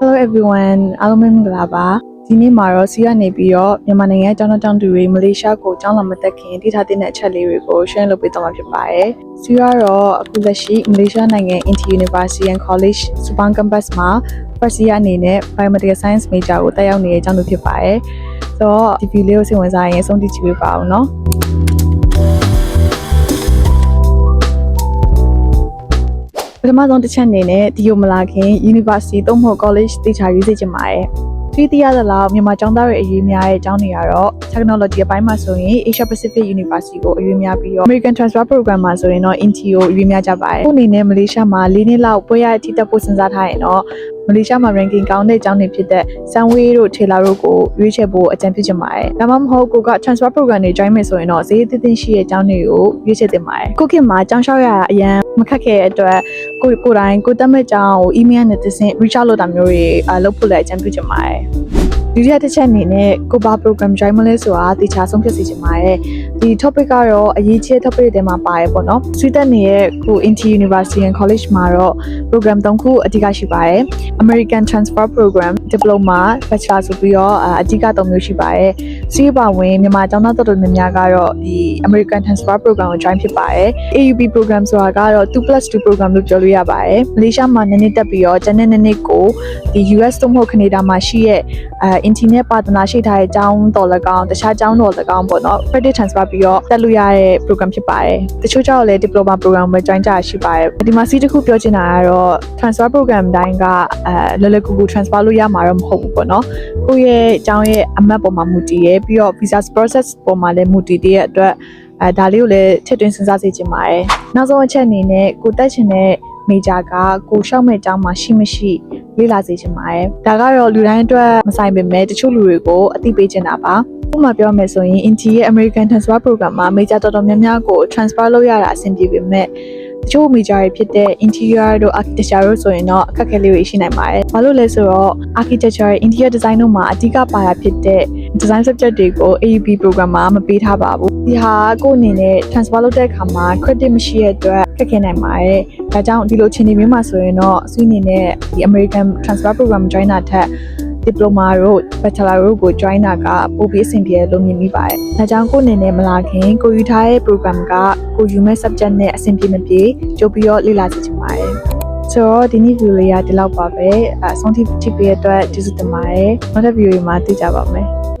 Hello everyone အားလုံးပဲမင်္ဂလာပါဒီနေ့မှာတော့စီကနေပြီးတော့မြန်မာနိုင်ငံကျောင်းသားကျောင်းသူတွေမလေးရှားကိုကျောင်းလာမတက်ခင်တည်ထားတဲ့အချက်လေးတွေကို share လုပ်ပေးတော့မှာဖြစ်ပါတယ်စီကတော့အခုလက်ရှိမလေးရှားနိုင်ငံ Inter University and College Subang Campus မှာ first year အနေနဲ့ Biomedical Science major ကိုတက်ရောက်နေတဲ့ကျောင်းသူဖြစ်ပါတယ်ဆိုတော့ဒီ video လေးကိုစိတ်ဝင်စားရင်အဆုံးထိကြည့်ပေးပါဦးနော် ပထမဆုံးတစ်ချက်အနေနဲ့ဒီကိုမလာခင် University သို့မဟုတ် College တေချာရွေးစေချင်ပါတယ်။သိသိရသလားမြန်မာကျောင်းသားတွေအရေးများတဲ့အကြောင်းတွေကတော့ Technology အပိုင်းမှာဆိုရင် Asia Pacific University ကိုအရွေးများပြီးတော့ American Transfer Program မှာဆိုရင်တော့ INTI ကိုအရွေးများကြပါတယ်။ခုအနေနဲ့မလေးရှားမှာ၄နှစ်လောက်ပွဲရအထိတက်ဖို့စဉ်းစားထားရင်တော့မလေးရှားမှာ ranking ကောင်းတဲ့ကျောင်းတွေဖြစ်တဲ့ Sunway တို့ Taylor တို့ကိုရွေးချယ်ဖို့အကြံပြုချင်ပါတယ်။ဒါမှမဟုတ်ကိုက transfer program တွေ join မယ်ဆိုရင်တော့ဈေးအသင့်သင့်ရှိတဲ့ကျောင်းတွေကိုရွေးချယ်တင်ပါတယ်။ခုခေတ်မှာကျောင်းလျှောက်ရတာအရန်မခက်ခဲတဲ့အတွက်ကိုကိုယ်တိုင်ကိုတက်မဲ့ကြောင်းကို email နဲ့တစ်ဆင့် reach out လုပ်တာမျိုးတွေအလုပ်ဖို့လည်းအကြံပြုချင်ပါတယ်ဒုတိယတစ်ချက်အနေနဲ့ကိုဘာ program join မလဲဆိုတာတေချာဆုံးဖြတ်စီချင်ပါတယ်ဒီ topic ကတော့အရေးကြီးတဲ့ topic တွေထဲမှာပါတယ်ပေါ့နော်ဆွေးတက်နေတဲ့ကို Inter University and College မှာတော့ program ၃ခုအဓိကရှိပါတယ် American Transfer Program Diploma Bachelor ဆိုပြီးတော့အဓိက၃မျိုးရှိပါတယ်စီးပါဝင်မြန်မာကျောင်းသားတော်တော်များများကတော့ဒီ American Transfer Program ကို join ဖြစ်ပါတယ် AUP program ဆိုတာကတော့ 2+2 program လို့ပြောလို့ရပါတယ်မလေးရှားမှာနည်းနည်းတက်ပြီးတော့ကျန်တဲ့နည်းနည်းကိုဒီ US သို့မဟုတ်ကနေဒါမှာရှိရဲ့အဲ internet ပါတနာရှိထားတဲ့အကြောင်းတော်၎င်းတခြားအကြောင်းတော်၎င်းပေါ့နော် credit transfer ပြီးတော့တက်လို့ရတဲ့ program ဖြစ်ပါတယ်တချို့ကြောင့်လည်း diploma program ပဲ join ကြရရှိပါတယ်ဒီမှာစီးတစ်ခုပြောချင်တာကတော့ transfer program တိုင်းကအဲလောလောကူကူ transfer လို့ရမှာတော့မဟုတ်ဘူးပေါ့နော်ကိုယ့်ရဲ့အကြောင်းရဲ့အမှတ်ပေါ်မှာမူတည်ရပြီးတော့ visa process ပေါ်မှာလည်းမူတည်တဲ့အတွက်အဲဒါလေးကိုလည်းထည့်သွင်းစဉ်းစားစေချင်ပါတယ်နောက်ဆုံးအချက်အနေနဲ့ကိုတက်ချင်တဲ့ major ကကိုရှောက်မဲ့အကြောင်းမှာရှိမရှိလေ့လာစေချင်ပါတယ်ဒါကတော့လူတိုင်းအတွက်မဆိုင်ပေမဲ့တချို့လူတွေကိုအသိပေးချင်တာပါ ဥပမာပြောမယ်ဆိုရင် Inti ရဲ့ American Transfer Program မှာ major တော်တော်များများကို transfer လုပ်ရတာအဆင်ပြေပေမဲ့တချို့ major တွေဖြစ်တဲ့ interior တို့ architecture တို့ဆိုရင်တော့အခက်အခဲလေးတွေရှိနိုင်ပါတယ်။ဘာလို့လဲဆိုတော့ architecture ရဲ့ interior design တို့မှာအဓိကပါတာဖြစ်တဲ့ design subject တွေကို AUP program မှာမပေးထားပါဘူး။ဒီဟာကိုယ့်အနေနဲ့ transfer လုပ်တဲ့အခါမှာ credit မရှိတဲ့အတွက်ခက်ခဲနိုင်ပါတယ်။ဒါကြောင့်ဒီလိုအခြေအနေမျိုးမှာဆိုရင်တော့အဆွေးအနေနဲ့ဒီ American transfer program join တာထက် diploma တို့ bachelor တို့ကို join တာကပိုပြီးအဆင်ပြေလို့မြင်မိပါတယ်။ဒါကြောင့်ကိုယ့်အနေနဲ့မလာခင်ကိုယူထားတဲ့ program ကကိုယူမဲ့ subject နဲ့အဆင်ပြေမပြေကြိုပြီးတော့လေ့လာကြည့်ချင်ပါတယ်။ဆိုတော့ဒီနေ့ view လေးကဒီလောက်ပါပဲ။အဆုံးထိကြည့်ပေးတဲ့အတွက်ကျေးဇူးတင်ပါတယ်။နောက်တဲ့ view တွေမှာတွေ့ကြပါမယ်။